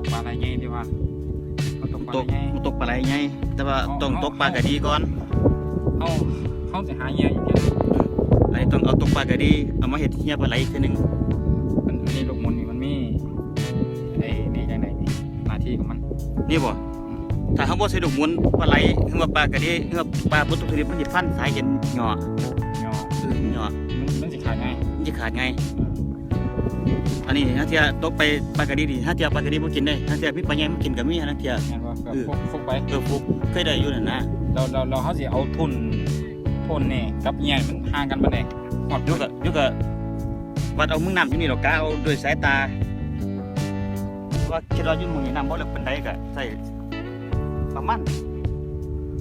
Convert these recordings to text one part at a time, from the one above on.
กปลาอะไรไงดีว่าเขาตกปลาตอะกไรไงตกปลาไหลไงแต่ว่าเอาต้องเอาตกปลากระดีก่อนเขาเขาจะหาเหยื่ออีกทีหนึ่งอันนี้ต้องเอาตกปลากระดีเอามาเห็ดเหี้ยปลาไหลอีกทีหนึงมันอันนี้ลูกหมุนนี่มันมีไอ้นี่ยังไงนี่หน้าที่ของมันนี่บ่ถ้าเขาบ่ใส่ดอกหมุนปลาไหลหรือว่าปลากระดีหรือว่าปลาบ่ตกทะเลมันสิพันสายเห็นหย่อเนาะเออหย่อมันมันสิขายไงมันจะขาดไงอั นนี้ถ้าเทียตกไปปลากระดีดีถ้าเทียปลากระดีบ่กินได้ถ้าเทียพี่ปลาแยงมันกินกับมีนะเทียงานว่าแบบเออฟุกฟุกไปเออฟุกเคยได้อยู่นั่นนะเราเราเราเขาสิเอาทุนทุนนี่กับเหยื่อมันห่างกันปานใดหอดอยู่กับอยู่กับวัดเอามึงน้ำอยู่นี่ดอกกาเอาด้วยสายตาว่าคิดว่าอยู่มึงนี่น้ำบ่เลึกปานใดก็ใส่ประมาณ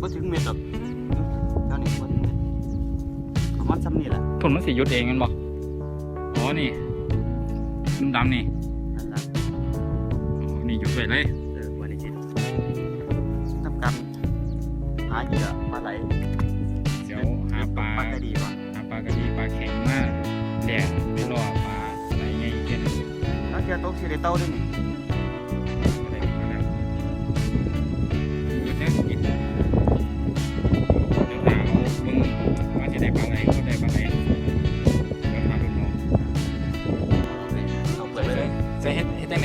บ่ถึงเมตรดอกเท่านี้บ่ถึงเมตรประมาณซ้ำนี่แหละทุนมันสิหยุดเองแมันบ่อ๋อนี่ ดำๆนี่นั่นล่ะอ๋อนี่หยุดไปเลยเออวันนี้สิทำการหาเหยื่อปลาไหลเดี๋ยวหาปลาปลากระดีก่อนหาปลากระดีปลาแข็งมากแดดไปรอปลาอะไรไงเงี้ยแล้วเทียตกสิได้เต้าด้วยนี่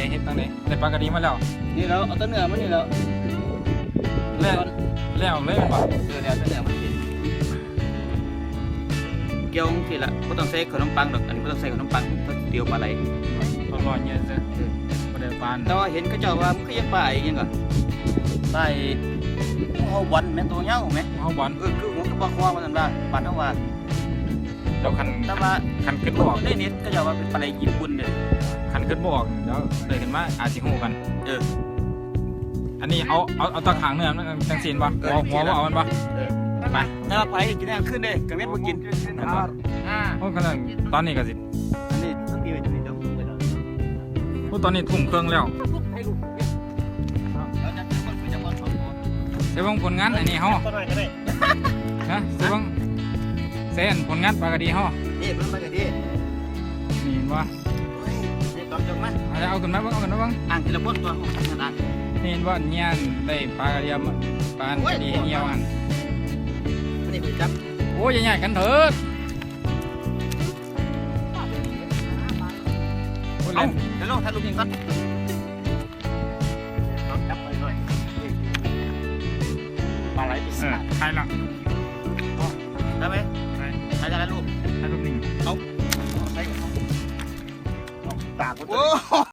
นเฮ็ดตั้งไหนได้ปลากระดีมาแล้วนี่แล้วเอาแต้นเนื้อมานี่แล้วแล้วแล้วเลยแมันบ่เออแล้วแต้นเนื้อมันกินเกี่ยวสิละก็ต้องใส่ขนมปังดอกอันนี้ก็ต้องใส่ขนมปังต้องเดียวปลาไหลร้อนๆเงี้ยซะบ่ได้ปานแต่ว่าเห็นเขาเจ้าว่ามันก็ยังปลาอีกยังก่อนปลาไอ้เฮาบอลแม่นตัวเหย้าแม่เฮาบอลเออคือหัวกับปลาคอมันนั่นว่าปลาเฮาว่า เดี๋ยวคันแต่ว่าคันขึ้นบ่ออกในเน็ตเขาเจ้าว่าเป็นปลาไหลญี่ปุ่นเด้อคันขึ้นบ่ออกเดี๋ยวเลยกันมาอาจสิฮู้กัน เออ อันนี้เอาเอาเอาตะขางเนื้อมันจังซีนบ่เออหัวหัวบ่เอามันบ่เออไปแต่ว่าไปกินได้ขึ้นเด้กระเม็ดบ่กินอ่าโอ้กำลังตอนนี้ก็สิอันนี้ต้องมีไว้ตรงนี้เดี๋ยวไปแล้วโอ้ตอนนี้ทุ่มเครื่องแล้วให้ลูกเอาจับจับมันจับมันเอาตัวเสียเบิ่งผลงานอันนี้เฮาก็ได้ก็ได้ฮะเสียเบิ่ง เส้นผลงานปลากระดีเฮานี่มันมากันดินี่เห็นบ่นี่ตอนจบมันเอาเอาขึ้นมาเบิ่งเอาขึ้นมาเบิ่งอ่างทีละบทตัวของทำงานอ่างนี่เห็นบ่เนี่ยได้ปลากระดีมาปลากระดีเหี่ยวอันอันนี้ไปจับโอ้ยใหญ่ๆกันเถิดโอ้ยเอาเล่นเดี๋ยวลงถ่ายรูปยิงก่อนต้องจับไปหน่อยปลาไหลปีเอศาอจใช่ละได้ไหม ใช่ใช้ได้แล้วลูกใช่รูปหนึ่งใช้กับเขาตากโอ้